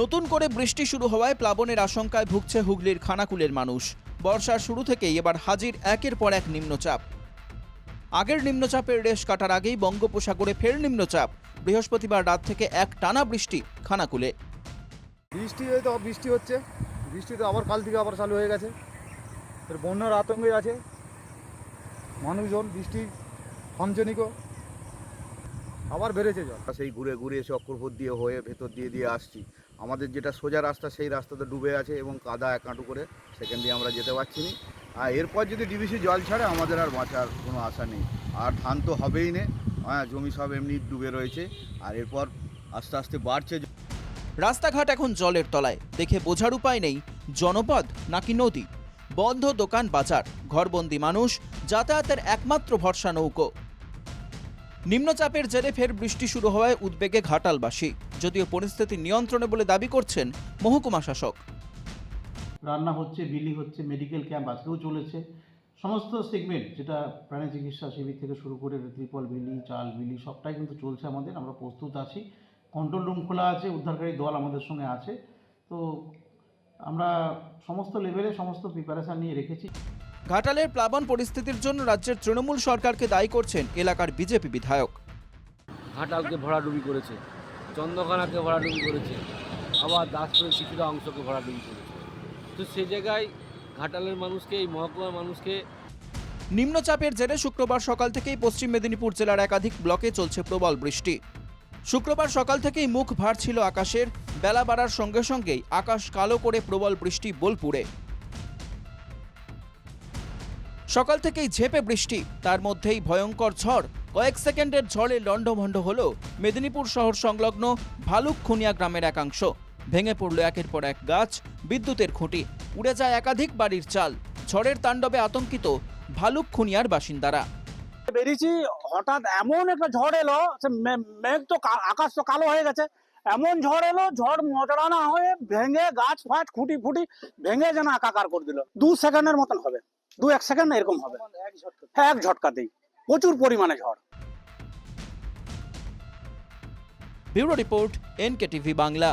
নতুন করে বৃষ্টি শুরু হওয়ায় প্লাবনের আশঙ্কায় ভুগছে হুগলির খানাকুলের মানুষ। বর্ষার শুরু থেকেই এবার হাজির একের পর এক নিম্নচাপ। আগের নিম্নচাপের রেশ কাটার আগেই বঙ্গোপসাগরে ফের নিম্নচাপ। বৃহস্পতিবার রাত থেকে এক টানা বৃষ্টি খানাকুলে। বৃষ্টি এই তো বৃষ্টি হচ্ছে। বৃষ্টি তো আবার কাল থেকে আবার চালু হয়ে গেছে। এর বন্যার আতঙ্কে আছে। মানুষজন বৃষ্টি থামছেনিকো আবার বেড়েছে জল। সেই ঘুরে ঘুরে এসে অক্ষরপথ দিয়ে হয়ে ভেতর দিয়ে দিয়ে আসছি। আমাদের যেটা সোজা রাস্তা, সেই রাস্তাতে ডুবে আছে এবং কাদা এক হাঁটু করে, সেখান দিয়ে আমরা যেতে পারছি না। আর এরপর যদি ডিবিসি জল ছাড়ে, আমাদের আর বাঁচার কোনো আশা নেই। আর ধান তো হবেই না। হ্যাঁ জমি সব এমনি ডুবে রয়েছে। আর এরপর আস্তে আস্তে বাড়ছে। রাস্তাঘাট এখন জলের তলায়। দেখে বোঝার উপায় নেই, জনপদ নাকি নদী? বন্ধ দোকান বাজার, ঘরবন্দি মানুষ, যাতায়াতের একমাত্র ভরসা নৌকো। নিম্নচাপের জেরে ফের বৃষ্টি শুরু হওয়ায় উদ্বেগে ঘাটালবাসী। যদিও পরিস্থিতি নিয়ন্ত্রণে বলে দাবি করছেন মহকুমা শাসক। রান্না হচ্ছে, বিলি হচ্ছে, মেডিকেল ক্যাম্প আজকেও চলেছে। সমস্ত সেগমেন্ট, যেটা প্রাণী চিকিৎসা শিবির থেকে শুরু করে ত্রিপল বিলি, চাল বিলি, সবটাই কিন্তু চলছে আমাদের। আমরা প্রস্তুত আছি। কন্ট্রোল রুম খোলা আছে, উদ্ধারকারী দল আমাদের সঙ্গে আছে। তো আমরা সমস্ত লেভেলে সমস্ত প্রিপারেশান নিয়ে রেখেছি। ঘাটালের প্লাবন পরিস্থিতির জন্য রাজ্যের তৃণমূল সরকারকে দায়ী করছেন এলাকার বিজেপি বিধায়ক। ঘাটালকে ভরাডুবি করেছে চন্দ্রকোনাকে ভরাডুবি করেছে আবার দাসপুরের কিছুটা অংশকে ভরাডুবি করেছে। তো সে জায়গায় ঘাটালের মানুষকে এই মহকুমার মানুষকে নিম্নচাপের জেরে শুক্রবার সকাল থেকেই পশ্চিম মেদিনীপুর জেলার একাধিক ব্লকে চলছে প্রবল বৃষ্টি। শুক্রবার সকাল থেকেই মুখ ভার ছিল আকাশের বেলা বাড়ার সঙ্গে সঙ্গেই আকাশ কালো করে প্রবল বৃষ্টি বোলপুরে। সকাল থেকেই ঝেপে বৃষ্টি, তার মধ্যেই ভয়ঙ্কর ঝড়। কয়েক সেকেন্ডের ঝড়ে লণ্ডভণ্ড হল মেদিনীপুর শহর সংলগ্ন ভালুকখুনিয়া গ্রামের একাংশ। ভেঙে পড়ল একের পর এক গাছ, বিদ্যুতের খুঁটি, উড়ে যায় একাধিক বাড়ির চাল। ঝড়ের তাণ্ডবে আতঙ্কিত ভালুকখুনিয়ার বাসিন্দারা। বেরিয়েছি, হঠাৎ এমন একটা ঝড় এলো মেঘ তো আকাশ তো কালো হয়ে গেছে। এমন ঝড় এলো, ঝড় মজড়ানা হয়ে ভেঙে গাছ ফাছ খুঁটি ফুটি ভেঙে যেন আকাকার করে দিল। দু সেকেন্ডের মতন হবে। দু এক সেকেন্ড না এরকম হবে। হ্যাঁ এক ঝটকাতেই প্রচুর পরিমাণে ঝড়। Bureau report NKTV Bangla.